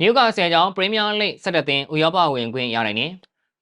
နယူကာဆယ်ကြောင့်ပရီးမီးယားလိဂ်17သင်းဥရောပဝင်ခွင့်ရနိုင်တယ်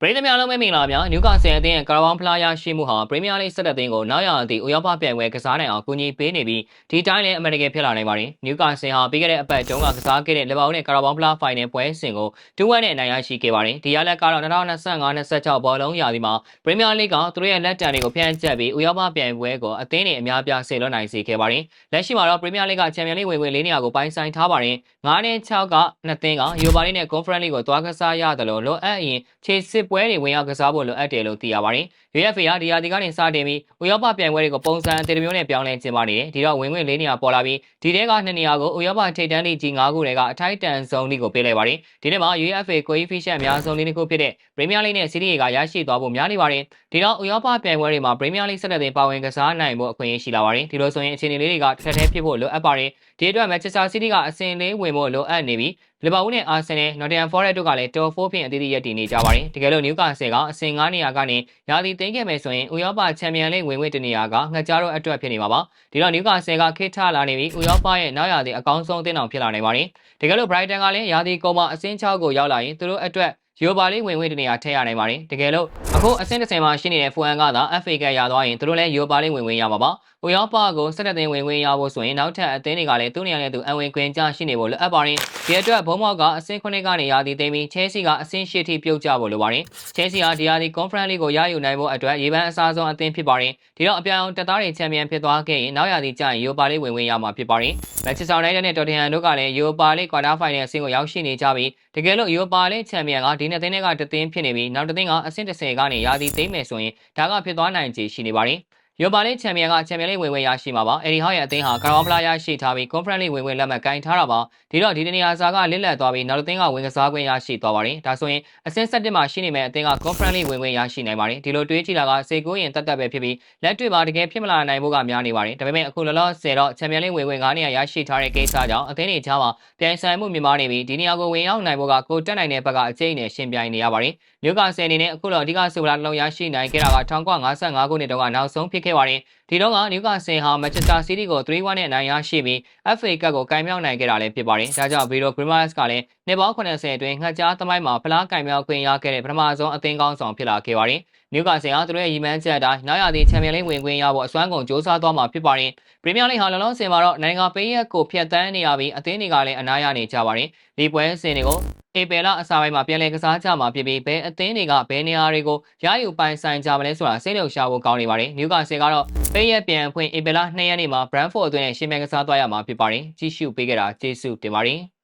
ပရိသတ်များလုံးပဲမင်္ဂလာပါနယူကာဆယ်အသင်းရဲ့ကာရာဘောင်ဖလားရရှိမှုဟာပရီးမီးယားလိဂ်17သင်းကိုနောက်ရအသည့်ဥရောပပြိုင်ပွဲကစားနိုင်အောင်ကူညီပေးနေပြီးဒီတိုင်းလည်းအမေရိကန်ဖြစ်လာနိုင်ပါတယ်နယူကာဆယ်ဟာပြီးခဲ့တဲ့အပတ်တုန်းကကစားခဲ့တဲ့လီဗာပူးနဲ့ကာရာဘောင်ဖလားဖိုင်နယ်ပွဲစဉ်ကို2-1နဲ့အနိုင်ရရှိခဲ့ပါတယ်ဒီရလက်ကတော့2025-26ဘောလုံးရာသီမှာပရီးမီးယားလိဂ်ကသူတို့ရဲ့လက်တံတွေကိုဖျက်ချက်ပြီးဥရောပပြိုင်ပွဲကိုအသင်းတွေအများပြားဆင်လွှတ်နိုင်စေခဲ့ပါတယ်လက်ရှိမှာတော့ပရီးမီးယားလိဂ်ကချန်ပီယံလိဂ်ဝင်ဝင်၄နေရာကိုပိုင်ဆိုင်ထားပါတယ်9နဲ့6ကနှစ်သင်းကယူပါလိနဲ့ကွန်ဖရင့်လိကိုသွားကစားရတယ်လို့လိုအပ်ရင်ခြေစစ်ပွဲတွေဝင်ရောက်ကစားဖို့လိုအပ်တယ်လို့သိရပါတယ်။ UEFA ကဒီယာဒီကနေစတင်ပြီးဥရောပပြိုင်ပွဲတွေကိုပုံစံအသေးမျိုးနဲ့ပြောင်းလဲကျင်းပနေတယ်။ဒီတော့ဝင်ဝင်၄နေရာပေါ်လာပြီးဒီထဲက2နေရာကိုဥရောပထိပ်တန်းလိကြီး9ခုတွေကအထိုက်တန်ဆုံးလိကိုပေးလိုက်ပါတယ်။ဒီနေ့မှာ UEFA coefficient အများဆုံးလိတစ်ခုဖြစ်တဲ့ Premier League နဲ့ Serie A ကရရှိသွားဖို့များနေပါတယ်။ဒီတော့ဥရောပပြိုင်ပွဲတွေမှာ Premier League ဆက်လက်တင်ပါဝင်ကစားနိုင်ဖို့အခွင့်အရေးရှိလာပါတယ်။ဒီလိုဆိုရင်အခြေအနေလေးတွေကတစ်ထက်တည်းဖြစ်ဖို့လိုအပ်ပါတယ်။ဒီအတွက် Manchester City ကအဆင့်လေးဝင်ဖို့လိုအပ်နေပြီးလီဗာပူးနဲ့အာဆင်နယ်၊နော်တင်ဟမ်ဖော်ရက်တို့ကလည်းတော်4ဖြင့်အသီးသီးရပ်တည်နေကြပါတယ်။တကယ်လို့နျူကာဆယ်ကအဆင့်9နေရာကနေရာသီသိမ်းခဲ့မယ်ဆိုရင်ဥရောပချန်ပီယံလိဂ်ဝင်ဝင်တနေရာကငှက်ကြားတို့အတွက်ဖြစ်နေမှာပါ။ဒီတော့နျူကာဆယ်ကခိထလာနေပြီးဥရောပရဲ့နောက်ရာသီအကောင်းဆုံးအသင်းတော်ဖြစ်လာနိုင်ပါတယ်။တကယ်လို့ Brighton ကလည်းရာသီကုန်မှာအဆင့်6ကိုရောက်လာရင်သူတို့အတွက်ရိုဘာလေးဝင်ဝင်တနေရာထည့်ရနိုင်ပါတယ်တကယ်လို့ အခုအဆင့်30မှာရှိနေတဲ့ဖူအန်ကသာ FA ကရသွားရင်သူတို့လည်းရိုဘာလေးဝင်ဝင်ရမှာပါ။ဥရောပကိုဆက်တဲ့တင်ဝင်ဝင်ရဖို့ဆိုရင်နောက်ထပ်အသင်းတွေကလည်းသူ့နေရာနဲ့သူအဝင်ခွင့်ကြရှိနေဖို့လိုအပ်ပါတယ်။ဒီအတွက်ဘုံမောက်ကအဆင့်9ကနေရာသီသိမ်းပြီး Chelsea ကအဆင့်10ထိပြုတ်ကျဖို့လိုပါတယ်။ Chelsea ဟာဒီရာသီ Conference League ကိုရယူနိုင်ဖို့အတွက်ရေပန်းအစားဆုံးအသင်းဖြစ်ပါတယ်။ဒီတော့အပြောင်တက်သားတွေချန်ပီယံဖြစ်သွားခဲ့ရင်နောက်ရာသီကျရင်ရိုဘာလေးဝင်ဝင်ရမှာဖြစ်ပါတယ်။ Manchester United နဲ့ Tottenham တို့ကလည်းရိုဘာလေး quarter final အဆင့်ကိုရောက်ရှိနေကြပြီးတကယ်လို့ရိုဘာလေးချန်ပီယံကဒီနှစ်သင်းတွေကတသင်းဖြစ်နေပြီးနောက်တစ်သင်းကအဆင့်30ကနေရာသီသိမ်းမယ်ဆိုရင်ဒါကဖြစ်သွားနိုင်ခြေရှိနေပါတယ်။ ရိုပါလိချန်ပီယံကချန်ပီယံလိဝင်ဝင်ရရှိမှာပါ။အဲဒီဟောက်ရဲ့အသင်းဟာကာရောဖလာရရှိထားပြီးကွန်ဖရင့်လိဝင်ဝင်လက်မှတ်ကင်ထားတာပါ။ဒီတော့ဒီတနေရာစာကလစ်လက်သွားပြီးနောက်တစ်သင်းကဝင်ကစားခွင့်ရရှိသွားပါတယ်။ဒါဆိုရင်အဆင့်7မှာရှိနေမဲ့အသင်းကကွန်ဖရင့်လိဝင်ဝင်ရရှိနိုင်ပါတယ်။ဒီလိုတွေးကြည့်တာကစေကိုရင်တက်တက်ပဲဖြစ်ပြီးလက်တွေ့မှာတကယ်ဖြစ်မလာနိုင်ဖို့ကများနေပါတယ်။ဒါပေမဲ့အခုလောလောဆယ်တော့ချန်ပီယံလိဝင်ဝင်9နေရာရရှိထားတဲ့ကိစ္စကြောင့်အသင်းတွေကြားမှာပြိုင်ဆိုင်မှုမြင့်မားနေပြီးဒီနေရာကိုဝင်ရောက်နိုင်ဖို့ကကိုတက်နိုင်တဲ့ဘက်ကအကျိန်းနဲ့ရှင်ပြိုင်နေရပါတယ်။မြို့ကဆယ်အနေနဲ့အခုတော့အဓိကဆိုလာလုံးရရှိနိုင်ခဲ့တာက1955ခုနှစ်တုန်းကနောက်ဆုံးဖြစ်ခဲ့ပါတယ်။ ဒီတော့ကနယူကာဆယ်ဟာမန်ချက်စတာစီးတီးကို3-1နဲ့အနိုင်ရရှိပြီး FA ကပ်ကိုကင်မြောက်နိုင်ခဲ့တာလည်းဖြစ်ပါတယ်။ဒါကြောင့်ဗီရိုဂရီမတ်စ်ကလည်းနှစ်ပေါင်း80အတွင်းငှက်ကြားသမိုင်းမှာဖလားကင်မြောက်ခွင့်ရခဲ့တဲ့ပထမဆုံးအသင်းကောင်းဆောင်ဖြစ်လာခဲ့ပါတယ်။နယူကာဆယ်ဟာသူတို့ရဲ့ရီမန်းချက်အတိုင်းနောက်ရသည့်ချန်ပီယံလိဝင်ခွင့်ရဖို့အစွမ်းကုန်စ조사သွားမှာဖြစ်ပါတယ်။ပရီးမီးယားလိဟာလောလောဆယ်မှာတော့နိုင်ငံပေးရက်ကိုဖျက်ဆီးနေရပြီးအသင်းတွေကလည်းအနားရနေကြပါတယ်။ဒီပွဲစဉ်တွေကိုဧပြီလအစပိုင်းမှာပြန်လည်ကစားကြမှာဖြစ်ပြီးဘယ်အသင်းတွေကဘယ်နေရာတွေကိုရယူပိုင်ဆိုင်ကြမလဲဆိုတာစိတ်လှုပ်ရှားဖို့ကောင်းနေပါတယ်။နယူကာဆယ်ကတော့ပေးရက်ပြန်ဖွင့်ဧပြီလ2ရက်နေ့မှာ Brentford အသင်းနဲ့ရှင်မြန်ကစားသွားရမှာဖြစ်ပါတယ်။ကြည့်ရှုပေးကြတာကျေးဇူးတင်ပါတယ်။